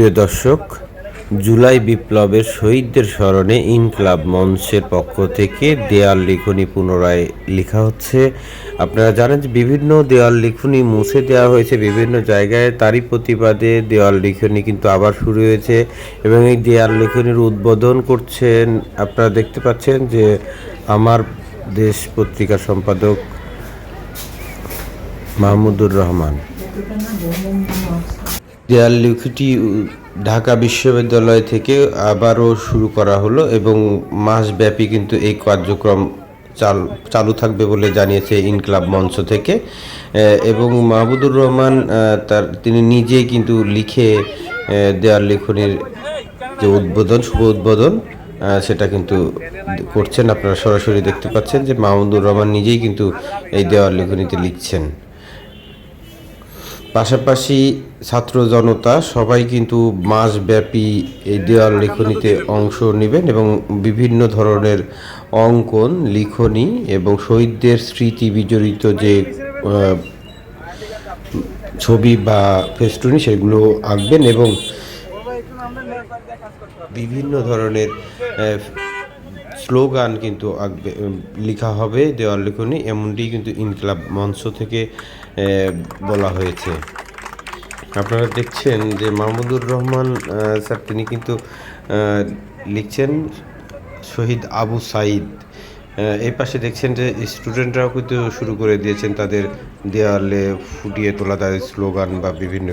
সুপ্রিয় দর্শক, জুলাই বিপ্লবের শহীদদের স্মরণে ইনকলাব মঞ্চের পক্ষ থেকে দেয়াল লিখনি পুনরায় লেখা হচ্ছে। আপনারা জানেন যে বিভিন্ন দেয়াল লিখনি মুছে দেওয়া হয়েছে, বিভিন্ন জায়গায় তারই প্রতিবাদে দেয়াল লিখনি কিন্তু আবার শুরু হয়েছে এবং এই দেয়াল লিখনির উদ্বোধন করছেন, আপনারা দেখতে পাচ্ছেন যে আমার দেশ পত্রিকা সম্পাদক মাহমুদুর রহমান। দেয়াল লিখিটি ঢাকা বিশ্ববিদ্যালয় থেকে আবারও শুরু করা হলো এবং মাসব্যাপী কিন্তু এই কার্যক্রম চাল থাকবে বলে জানিয়েছে ইনকলাব মঞ্চ থেকে। এবং মাহবুদুর রহমান তার, তিনি নিজেই কিন্তু লিখে দেয়াল লিখনির যে উদ্বোধন, শুভ উদ্বোধন সেটা কিন্তু করছেন। আপনারা সরাসরি দেখতে পাচ্ছেন যে মাহমুদুর রহমান নিজেই কিন্তু এই দেওয়াল লিখনিতে লিখছেন। পাশাপাশি ছাত্র জনতা সবাই কিন্তু মাসব্যাপী এই দেওয়াল লিখনিতে অংশ নেবেন এবং বিভিন্ন ধরনের অঙ্কন লিখনি এবং শহীদদের স্মৃতি বিজড়িত যে ছবি বা ফেস্টুনি সেগুলো আঁকবেন এবং বিভিন্ন ধরনের স্লোগান কিন্তু আঁকবে লেখা হবে, দেওয়াল লিখনি, এমনটি কিন্তু ইনকলাব মঞ্চ থেকে বলা হয়েছে। আপনারা দেখছেন যে মাহমুদুর রহমান স্যার, তিনি কিন্তু লিখছেন শহীদ আবু সাইদ। এই পাশে দেখছেন যে স্টুডেন্টরাও কিন্তু শুরু করে দিয়েছেন তাদের দেওয়ালে ফুটিয়ে তোলা তাদের স্লোগান বা বিভিন্ন